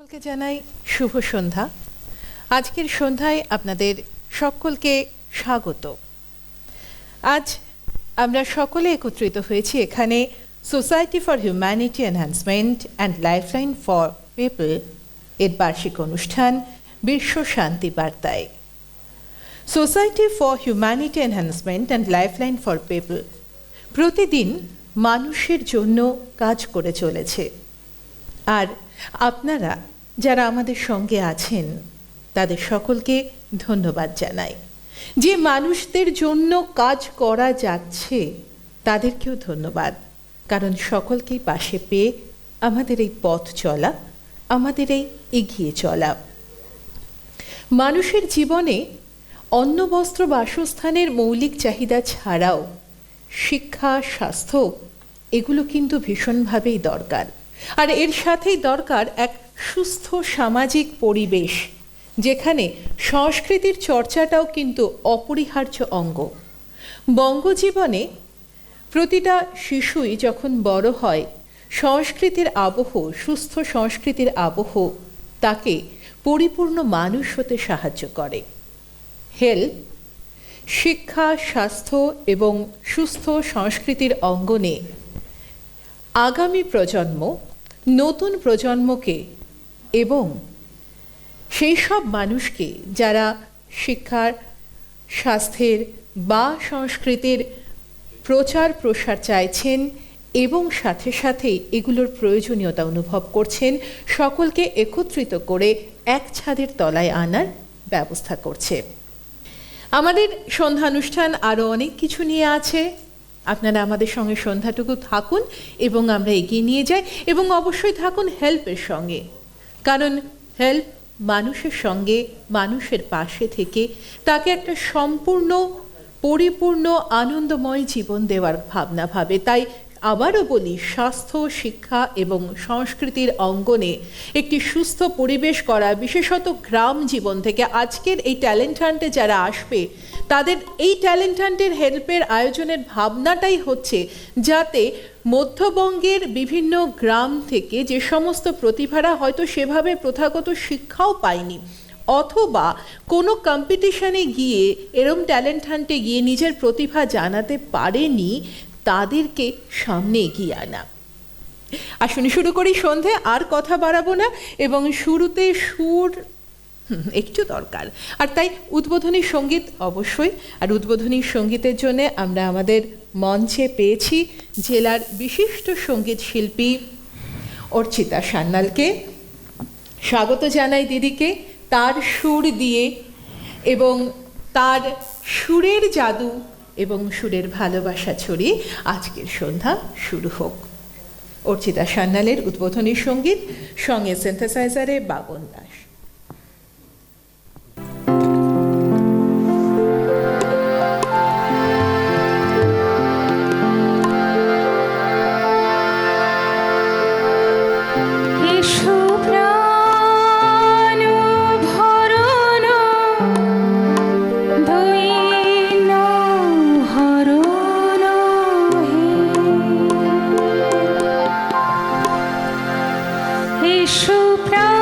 সকলকে জানাই শুভ সন্ধ্যা। আজকের সন্ধ্যায় আপনাদের সকলকে স্বাগত। আজ আমরা সকলে একত্রিত হয়েছি এখানে society for humanity enhancement and lifeline for people এর বার্ষিক অনুষ্ঠান বিশ্ব শান্তি বার্তায়। Society for humanity enhancement and lifeline for people প্রতিদিন মানুষের জন্য কাজ করে চলেছে। আর আপনারা যারা আমাদের সঙ্গে আছেন, তাদের সকলকে ধন্যবাদ জানাই। যে মানুষদের জন্য কাজ করা যাচ্ছে, তাদেরকেও ধন্যবাদ। কারণ সকলকেই পাশে পেয়ে আমাদের এই পথ চলা, আমাদের এই এগিয়ে চলা। মানুষের জীবনে অন্ন, বস্ত্র, বাসস্থানের মৌলিক চাহিদা ছাড়াও শিক্ষা, স্বাস্থ্য, এগুলো কিন্তু ভীষণভাবেই দরকার। আর এর সাথেই দরকার এক সুস্থ সামাজিক পরিবেশ, যেখানে সংস্কৃতির চর্চাটাও কিন্তু অপরিহার্য অঙ্গ। বঙ্গজীবনে প্রতিটা শিশুই যখন বড় হয়, সংস্কৃতির আবহ, সুস্থ সংস্কৃতির আবহ, তাকে পরিপূর্ণ মানুষ হতে সাহায্য করে। হেলথ শিক্ষা, স্বাস্থ্য এবং সুস্থ সংস্কৃতির অঙ্গনে আগামী প্রজন্ম নতুন প্রজন্মকে এবং সেই সব মানুষকে যারা শিক্ষার, স্বাস্থ্যের বা সংস্কৃতির প্রচার প্রসার চাইছেন এবং সাথে সাথে এগুলোর প্রয়োজনীয়তা অনুভব করছেন, সকলকে একত্রিত করে এক ছাদের তলায় আনার ব্যবস্থা করছে। আমাদের সন্ধ্যানুষ্ঠান আরও অনেক কিছু নিয়ে আছে। আপনারা আমাদের সঙ্গে সন্ধ্যাটুকু থাকুন এবং আমরা এগিয়ে নিয়ে যাই এবং অবশ্যই থাকুন হেল্পের সঙ্গে। কারণ হেল্প মানুষের সঙ্গে মানুষের পাশে থেকে তাকে একটা সম্পূর্ণ, পরিপূর্ণ, আনন্দময় জীবন দেওয়ার ভাবনা ভাবে। তাই আবারও বলি, স্বাস্থ্য, শিক্ষা এবং সংস্কৃতির অঙ্গনে একটি সুস্থ পরিবেশ করা, বিশেষত গ্রাম জীবন থেকে আজকের এই ট্যালেন্ট হান্টে যারা আসবে, তাদের এই ট্যালেন্ট হান্টের হেল্পের আয়োজনের ভাবনাটাই হচ্ছে যাতে মধ্যবঙ্গের বিভিন্ন গ্রাম থেকে যে সমস্ত প্রতিভারা হয়তো সেভাবে প্রথাগত শিক্ষাও পায়নি, অথবা কোনো কম্পিটিশনে গিয়ে এরম ট্যালেন্ট হান্টে গিয়ে নিজের প্রতিভা জানাতে পারেনি তাদেরকে সামনে এগিয়ে আনা। আসুন, শুরু করি সন্ধে, আর কথা বাড়াবো না, এবং শুরুতে সুর একটু দরকার। আর তাই উদ্বোধনী সংগীত অবশ্যই, আর উদ্বোধনী সঙ্গীতের জন্য আমরা আমাদের মঞ্চে পেয়েছি জেলার বিশিষ্ট সংগীত শিল্পী অর্চিতা সান্যালকে। স্বাগত জানাই দিদিকে, তার সুর দিয়ে, এবং তার সুরের জাদু এবং সুরের ভালোবাসা ছড়িয়ে আজকের সন্ধ্যা শুরু হোক। অর্চিতা সান্যালের উদ্বোধনী সংগীত, সঙ্গে সিন্থেসাইজারে বাবন দাস। No.